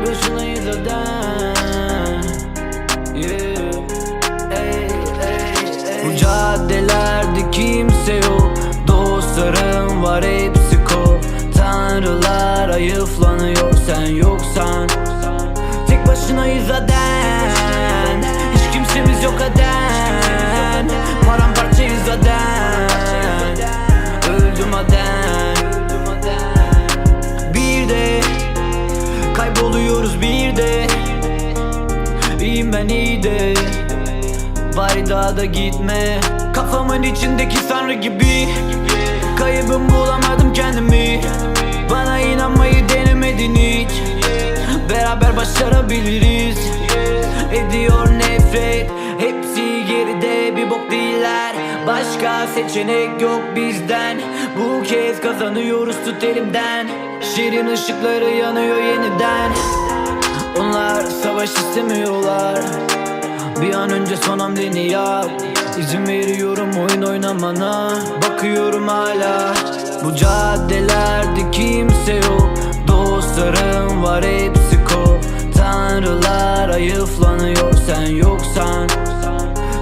tek başınayız zaten yeah. Bu caddelerde kimse yok. Dostlarım var hepsi ko Tanrılar ayıflanıyor sen yoksan. Tek başınayız zaten Hiç kimsemiz yok zaten ben iyi de Bari daha da gitme. Kafamın içindeki tanrı gibi Kaybım bulamadım kendimi. Bana inanmayı denemedin hiç. Beraber başarabiliriz. Ediyor nefret. Hepsi geride bir bok değiller. Başka seçenek yok bizden. Bu kez kazanıyoruz tut elimden. Şirin ışıkları yanıyor yeniden. Onlar savaş istemiyorlar. Bir an önce son hamleni yap. İzin veriyorum oyun oynamana. Bakıyorum hala Bu caddelerde kimse yok. Dostlarım var hepsi kop. Tanrılar ayıflanıyor sen yoksan.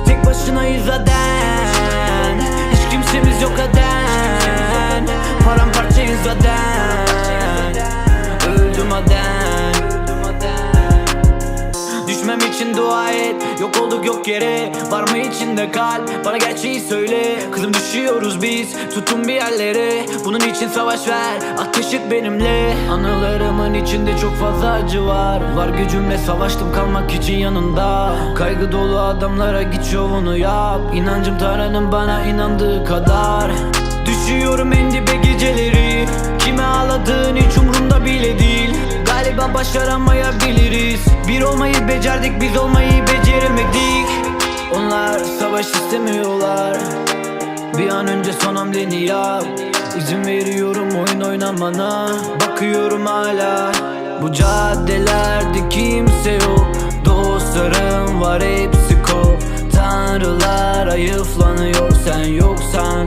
Tek başınayız zaten. Hiç kimsemiz yok aden Paramparçayız zaten Düşmem için dua et. Yok olduk yok yere. Var mı içinde kalp? Bana gerçeği söyle. Kızım düşüyoruz biz. Tutun bir yerlere. Bunun için savaş ver. Ateş et benimle. Anılarımın içinde çok fazla acı var. Var gücümle savaştım kalmak için yanında. Kaygı dolu adamlara git şovunu yap. İnancım Tanrı'nın bana inandığı kadar. Düşüyorum en dibe geceleri. Kime ağladığın hiç umurumda bile değil. Galiba başaramayabiliriz bir olmayı becerdik biz olmayı beceremedik. Onlar savaş istemiyorlar. Bir an önce son hamleni yap İzin veriyorum oyun oynamana. Bakıyorum hala Bu caddelerde kimse yok. Dostlarım var hepsi kov Tanrılar ayıflanıyor sen yoksan.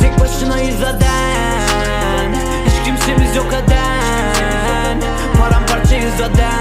Tek başınayız zaten. Hiç kimsemiz yok zaten. Paramparçayız zaten.